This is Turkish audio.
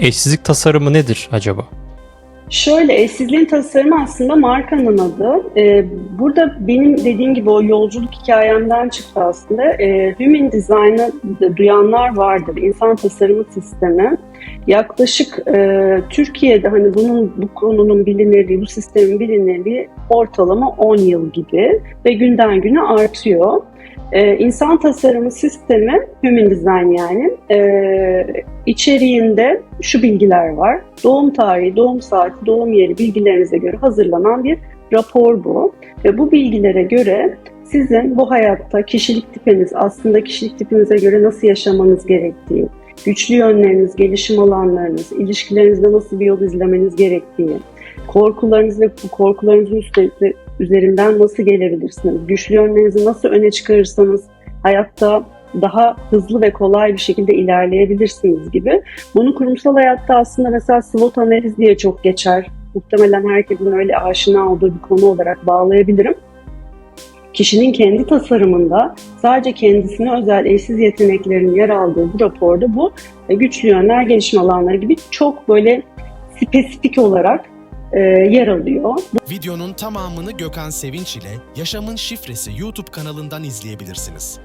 Eşsizlik tasarımı nedir acaba? Şöyle eşsizliğin tasarımı aslında markanın adı. Ee, burada benim dediğim gibi o yolculuk hikayemden çıktı aslında. Ee, Human Design'ı duyanlar vardır. İnsan tasarımı sistemi. Yaklaşık e, Türkiye'de hani bunun bu konunun bilinirliği, bu sistemin bilinirliği ortalama 10 yıl gibi ve günden güne artıyor. Ee, insan tasarımı sistemi, Human Design yani, e, içeriğinde şu bilgiler var. Doğum tarihi, doğum saati, doğum yeri bilgilerinize göre hazırlanan bir rapor bu. Ve bu bilgilere göre sizin bu hayatta kişilik tipiniz, aslında kişilik tipinize göre nasıl yaşamanız gerektiği, güçlü yönleriniz, gelişim alanlarınız, ilişkilerinizde nasıl bir yol izlemeniz gerektiği, korkularınız ve korkularınızın üstü- üzerinden nasıl gelebilirsiniz, güçlü yönlerinizi nasıl öne çıkarırsanız hayatta daha hızlı ve kolay bir şekilde ilerleyebilirsiniz gibi. Bunu kurumsal hayatta aslında mesela SWOT analiz diye çok geçer. Muhtemelen herkesin öyle aşina olduğu bir konu olarak bağlayabilirim. Kişinin kendi tasarımında sadece kendisine özel eşsiz yeteneklerin yer aldığı bu raporda bu e, güçlü yönler, gelişim alanları gibi çok böyle spesifik olarak e, yer alıyor. Videonun tamamını Gökhan Sevinç ile Yaşamın Şifresi YouTube kanalından izleyebilirsiniz.